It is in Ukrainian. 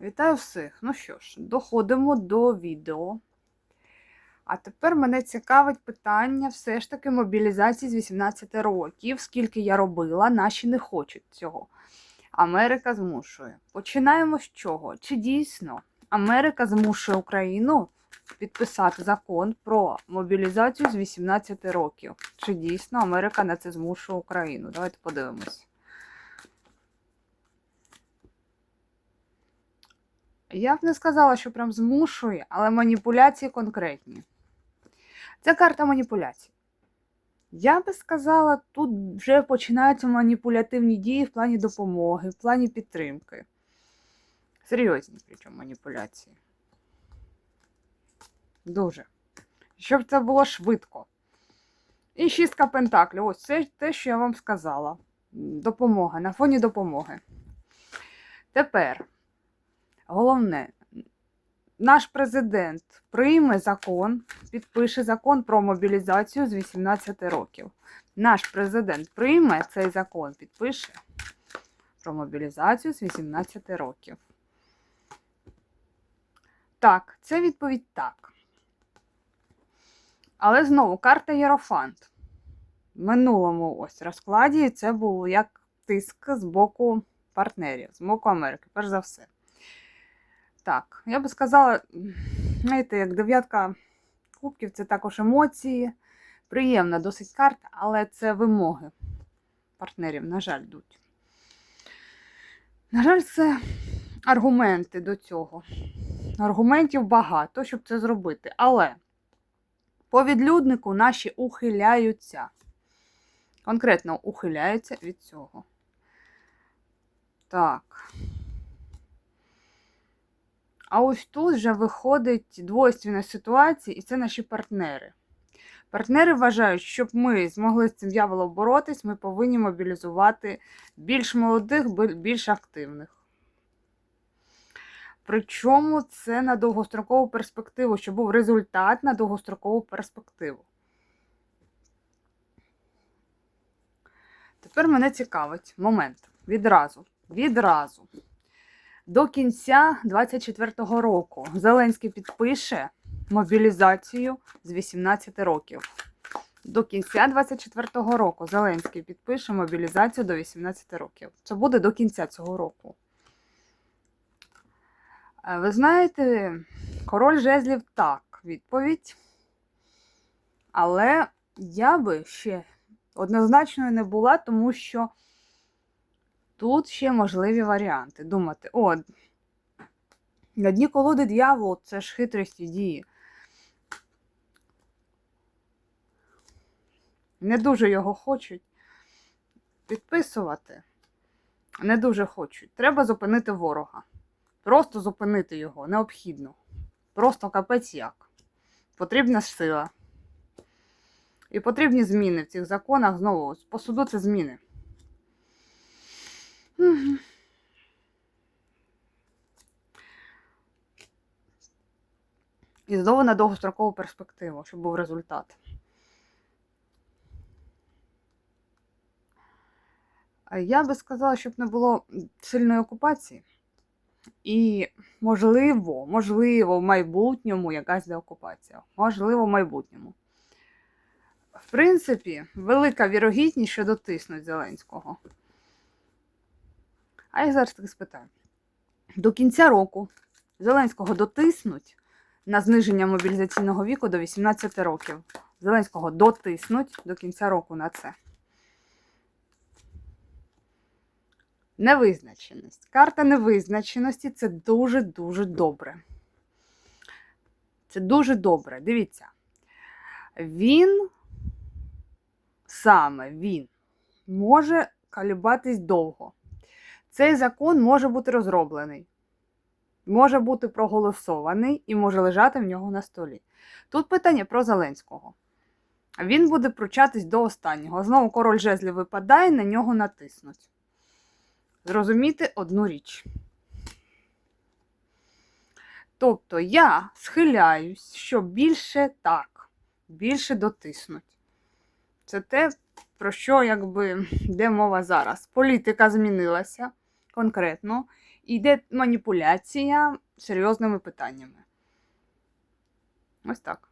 Вітаю всіх! Ну що ж, доходимо до відео. А тепер мене цікавить питання все ж таки мобілізації з 18 років. Скільки я робила, наші не хочуть цього. Америка змушує. Починаємо з чого? Чи дійсно Америка змушує Україну підписати закон про мобілізацію з 18 років? Чи дійсно Америка на це змушує Україну? Давайте подивимось. Я б не сказала, що прям змушує, але маніпуляції конкретні. Це карта маніпуляцій. Я би сказала, тут вже починаються маніпулятивні дії в плані допомоги, в плані підтримки. Серйозні, причому маніпуляції. Дуже. Щоб це було швидко. І шістка пентаклів. Ось це те, що я вам сказала. Допомога, на фоні допомоги. Тепер. Головне, наш президент прийме закон, підпише закон про мобілізацію з 18 років. Наш президент прийме цей закон, підпише про мобілізацію з 18 років. Так, це відповідь так. Але знову карта Єрофант. В минулому ось розкладі це було як тиск з боку партнерів, з боку Америки, перш за все. Так, я би сказала, знаєте, як дев'ятка кубків це також емоції. Приємна досить карта, але це вимоги партнерів, на жаль, йдуть. На жаль, це аргументи до цього. Аргументів багато, щоб це зробити. Але по відлюднику наші ухиляються. Конкретно ухиляються від цього. Так. А ось тут вже виходить двойственна ситуація, і це наші партнери. Партнери вважають, щоб ми змогли з цим дьяволом боротись, ми повинні мобілізувати більш молодих, більш активних. Причому це на довгострокову перспективу, щоб був результат на довгострокову перспективу. Тепер мене цікавить момент. Відразу. Відразу. До кінця 2024 року Зеленський підпише мобілізацію з 18 років. До кінця 2024 року Зеленський підпише мобілізацію до 18 років. Це буде до кінця цього року. Е, Ви знаєте, король жезлів так, відповідь. Але я би ще однозначною не була, тому що. Тут ще можливі варіанти. Думати, о, на дні колоди дьявол це ж хитрості дії. Не дуже його хочуть підписувати. Не дуже хочуть. Треба зупинити ворога. Просто зупинити його необхідно. Просто капець як. Потрібна сила. І потрібні зміни в цих законах знову. По суду це зміни. І знову на довгострокову перспективу, щоб був результат. Я би сказала, щоб не було сильної окупації. І, можливо, можливо, в майбутньому якась деокупація. Можливо, в майбутньому. В принципі, велика вірогідність, що дотиснуть Зеленського. А я зараз таки спитаю. До кінця року Зеленського дотиснуть на зниження мобілізаційного віку до 18 років. Зеленського дотиснуть до кінця року на це. Невизначеність. Карта невизначеності це дуже-дуже добре. Це дуже добре. Дивіться. Він, саме він, може калібатись довго. Цей закон може бути розроблений, може бути проголосований і може лежати в нього на столі. Тут питання про Зеленського. Він буде пручатись до останнього. Знову король жезлів випадає, на нього натиснуть. Зрозуміти одну річ. Тобто я схиляюсь, що більше так, більше дотиснуть. Це те, про що якби йде мова зараз. Політика змінилася конкретно, йде маніпуляція серйозними питаннями. Ось так.